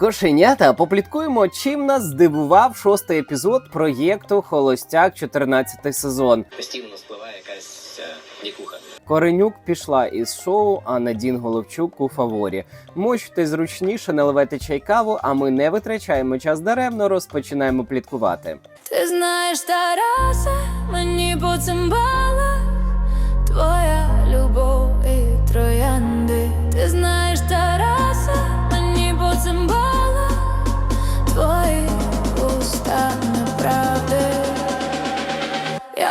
Кошенята, попліткуємо, чим нас здивував шостий епізод проєкту Холостяк 14 сезон. постійно спливає якась е, дікуха. Коренюк пішла із шоу, а Надін Головчук у фаворі. Мочте зручніше, наливайте чай каву, а ми не витрачаємо час даремно, розпочинаємо пліткувати. Ти знаєш, Тараса, мені по цимбалах Твоя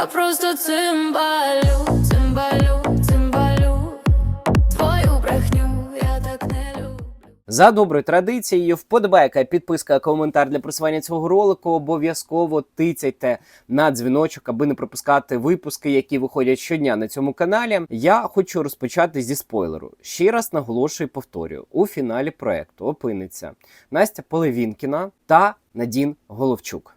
Просто цимбалю, цимбалю, цимбалю Твою брехню я так не люблю. За доброю традицією, вподобайка, підписка, коментар для просування цього ролику. Обов'язково тицяйте на дзвіночок, аби не пропускати випуски, які виходять щодня на цьому каналі. Я хочу розпочати зі спойлеру. Ще раз наголошую, і повторюю: у фіналі проекту опиниться Настя Полевінкіна та Надін Головчук.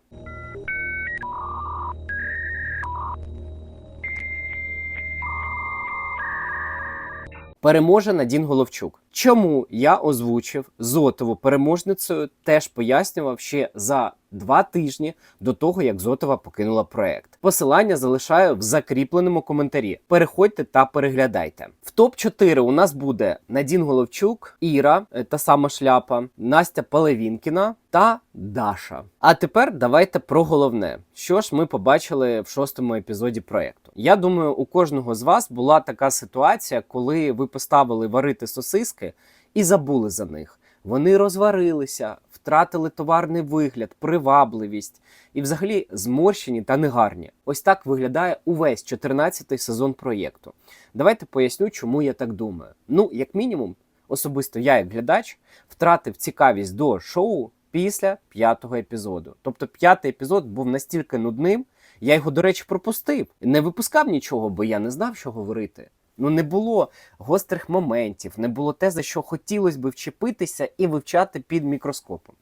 Переможе Надін Головчук. Чому я озвучив Зотову переможницею, теж пояснював ще за два тижні до того, як Зотова покинула проект. Посилання залишаю в закріпленому коментарі. Переходьте та переглядайте. В топ 4 у нас буде Надін Головчук, Іра, е, та сама шляпа, Настя Палевінкіна та Даша. А тепер давайте про головне, що ж ми побачили в шостому епізоді проекту. Я думаю, у кожного з вас була така ситуація, коли ви поставили варити сосиски і забули за них. Вони розварилися, втратили товарний вигляд, привабливість і, взагалі, зморщені та негарні. Ось так виглядає увесь 14-й сезон проєкту. Давайте поясню, чому я так думаю. Ну, як мінімум, особисто я, як глядач, втратив цікавість до шоу після п'ятого епізоду. Тобто п'ятий епізод був настільки нудним, я його, до речі, пропустив. Не випускав нічого, бо я не знав, що говорити. Ну, не було гострих моментів, не було те, за що хотілося би вчепитися і вивчати під мікроскопом.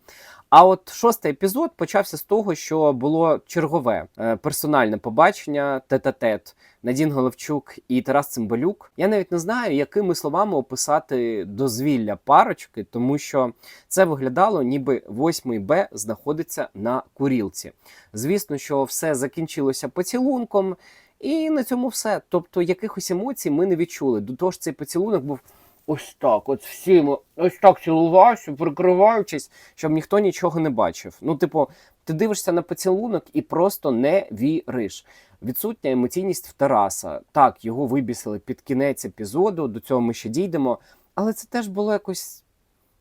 А от шостий епізод почався з того, що було чергове е, персональне побачення тет-а-тет Надін Головчук і Тарас Цимбалюк. Я навіть не знаю, якими словами описати дозвілля парочки, тому що це виглядало, ніби 8 Б знаходиться на курілці. Звісно, що все закінчилося поцілунком. І на цьому все. Тобто якихось емоцій ми не відчули. До того ж, цей поцілунок був ось так. От всім ось так цілувався, прикриваючись, щоб ніхто нічого не бачив. Ну, типу, ти дивишся на поцілунок і просто не віриш. Відсутня емоційність в Тараса. Так, його вибісили під кінець епізоду, до цього ми ще дійдемо. Але це теж було якось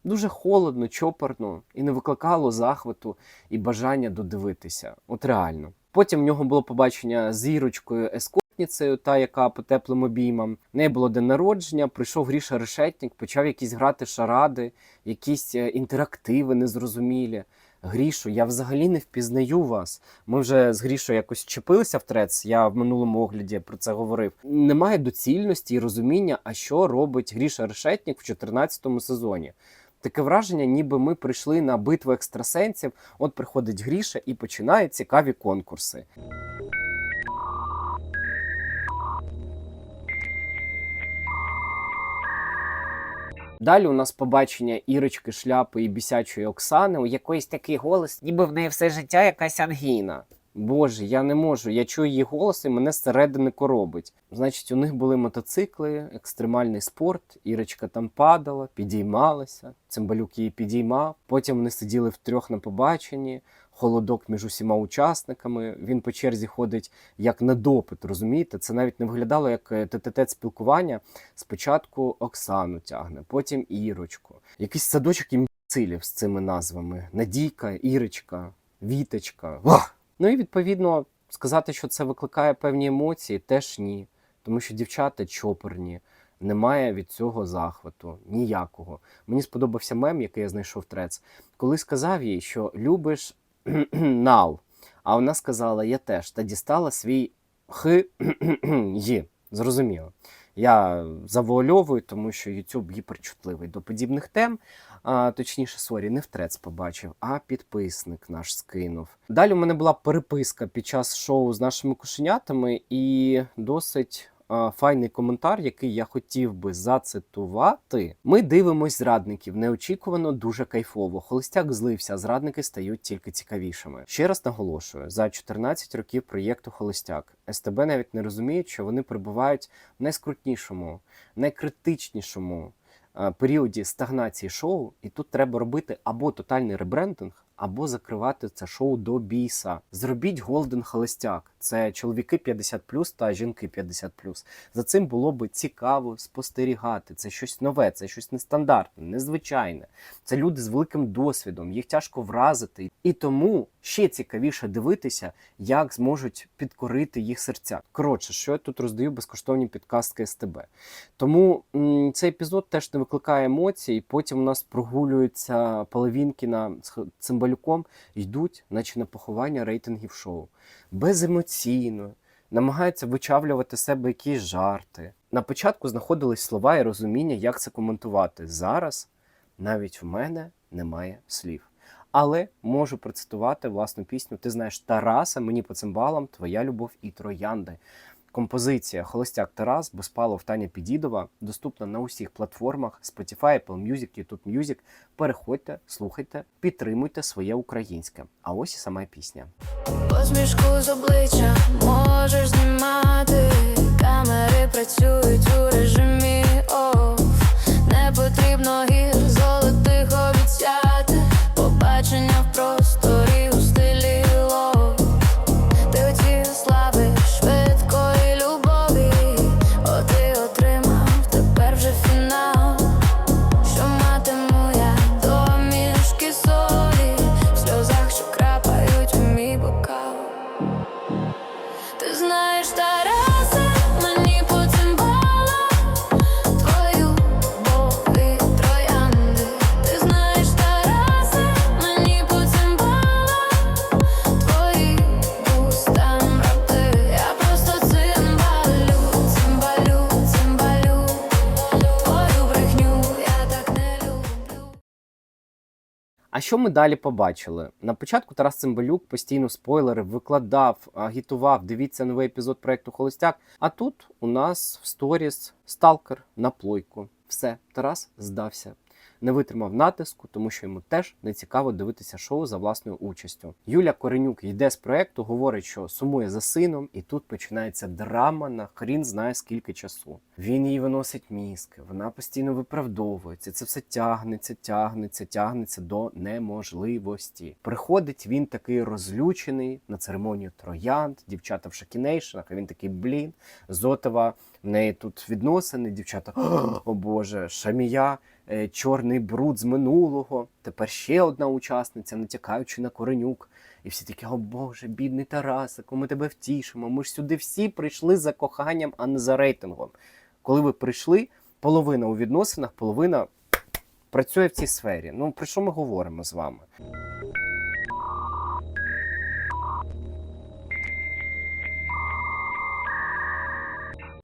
дуже холодно, чопорно і не викликало захвату і бажання додивитися. От реально. Потім в нього було побачення з Ірочкою ескортницею, та яка по теплим обіймам. В неї було день народження, прийшов Гріша Решетник, почав якісь грати шаради, якісь е, інтерактиви незрозумілі. Грішо, я взагалі не впізнаю вас. Ми вже з Грішою якось чепилися в трец. Я в минулому огляді про це говорив. Немає доцільності і розуміння, а що робить Гріша Решетник в 14 сезоні. Таке враження, ніби ми прийшли на битву екстрасенсів. От приходить Гріша і починає цікаві конкурси. Далі у нас побачення Ірочки, шляпи і бісячої Оксани, у якоїсь такий голос, ніби в неї все життя якась ангіна. Боже, я не можу. Я чую її голос і мене зсередини коробить. Значить, у них були мотоцикли, екстремальний спорт. Ірочка там падала, підіймалася. Цимбалюк її підіймав. Потім вони сиділи втрьох на побаченні. Холодок між усіма учасниками. Він по черзі ходить як на допит, розумієте? Це навіть не виглядало як е, тет-а-тет спілкування. Спочатку Оксану тягне, потім Ірочку. Якийсь садочок імбецилів з цими назвами: Надійка, Ірочка, Віточка. Вах! Ну і відповідно сказати, що це викликає певні емоції, теж ні. Тому що дівчата чопорні, немає від цього захвату ніякого. Мені сподобався мем, який я знайшов трец, коли сказав їй, що любиш нал. А вона сказала: Я теж та дістала свій х. Зрозуміло. Я завуальовую, тому що YouTube гіперчутливий до подібних тем. А, точніше, сорі, не втрец побачив, а підписник наш скинув. Далі у мене була переписка під час шоу з нашими кошенятами, і досить файний коментар, який я хотів би зацитувати. Ми дивимось зрадників неочікувано дуже кайфово. Холостяк злився, зрадники стають тільки цікавішими. Ще раз наголошую: за 14 років проєкту Холостяк СТБ навіть не розуміють, що вони перебувають в найскрутнішому, найкритичнішому періоді стагнації шоу, і тут треба робити або тотальний ребрендинг, або закривати це шоу до біса. Зробіть Голден Холостяк. Це чоловіки 50 та жінки 50 За цим було би цікаво спостерігати. Це щось нове, це щось нестандартне, незвичайне. Це люди з великим досвідом, їх тяжко вразити. І тому ще цікавіше дивитися, як зможуть підкорити їх серця. Коротше, що я тут роздаю безкоштовні підказки СТБ. Тому цей епізод теж не викликає емоцій. Потім у нас прогулюються Половінкіна з Х- Цимбалюком, йдуть, наче на поховання рейтингів шоу. Беземоційно, намагаються вичавлювати себе якісь жарти. На початку знаходились слова і розуміння, як це коментувати. Зараз навіть в мене немає слів. Але можу процитувати власну пісню Ти знаєш Тараса, мені по цимбалам, твоя любов і троянди. Композиція Холостяк Тарас, Безпалов Таня Підідова доступна на усіх платформах Spotify, Apple Music, YouTube Music. Переходьте, слухайте, підтримуйте своє українське. А ось і сама пісня. Посмішку з обличчя можеш знімати. Камери працюють у режимі оф. Не потрібно гір А що ми далі побачили? На початку Тарас Цимбалюк постійно спойлери викладав, агітував. Дивіться новий епізод проекту Холостяк. А тут у нас в сторіс сталкер на плойку. Все, Тарас здався. Не витримав натиску, тому що йому теж не цікаво дивитися шоу за власною участю. Юля Коренюк йде з проекту, говорить, що сумує за сином, і тут починається драма на хрін знає скільки часу. Він їй виносить мізки, вона постійно виправдовується. Це все тягнеться, тягнеться, тягнеться до неможливості. Приходить він такий розлючений на церемонію троянд, дівчата в шокінейшенах, а він такий блін. Зотова в неї тут відносини, дівчата. О Боже, шамія, чорний бруд з минулого. Тепер ще одна учасниця, натякаючи на коренюк. І всі такі, о Боже, бідний Тарасику, ми тебе втішимо. Ми ж сюди всі прийшли за коханням, а не за рейтингом. Коли ви прийшли, половина у відносинах, половина працює в цій сфері. Ну про що ми говоримо з вами?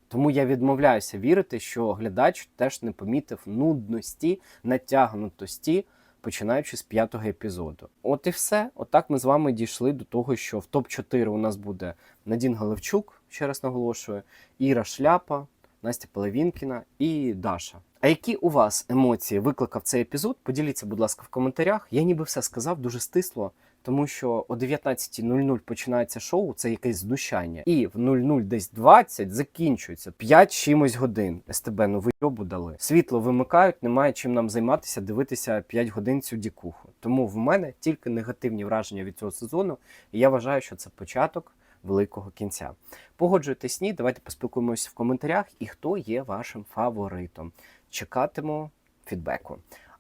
Тому я відмовляюся вірити, що глядач теж не помітив нудності, натягнутості, починаючи з п'ятого епізоду. От і все. Отак ми з вами дійшли до того, що в топ-4 у нас буде Надін Галевчук, ще раз наголошую, Іра Шляпа, Настя Половінкіна і Даша. А які у вас емоції викликав цей епізод? Поділіться, будь ласка, в коментарях. Я ніби все сказав дуже стисло, тому що о 19.00 починається шоу, це якесь знущання. І в 00 десь 20 закінчується 5 чимось годин. СТБ, ну ви йобу дали. Світло вимикають, немає чим нам займатися, дивитися 5 годин цю дікуху. Тому в мене тільки негативні враження від цього сезону, і я вважаю, що це початок великого кінця. Погоджуйтесь, ні, давайте поспілкуємося в коментарях, і хто є вашим фаворитом. Чекатиму фідбеку.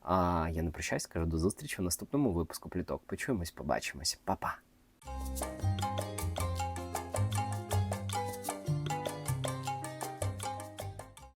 А я не прощаюсь, кажу до зустрічі в наступному випуску пліток. Почуємось, побачимось, Па-па!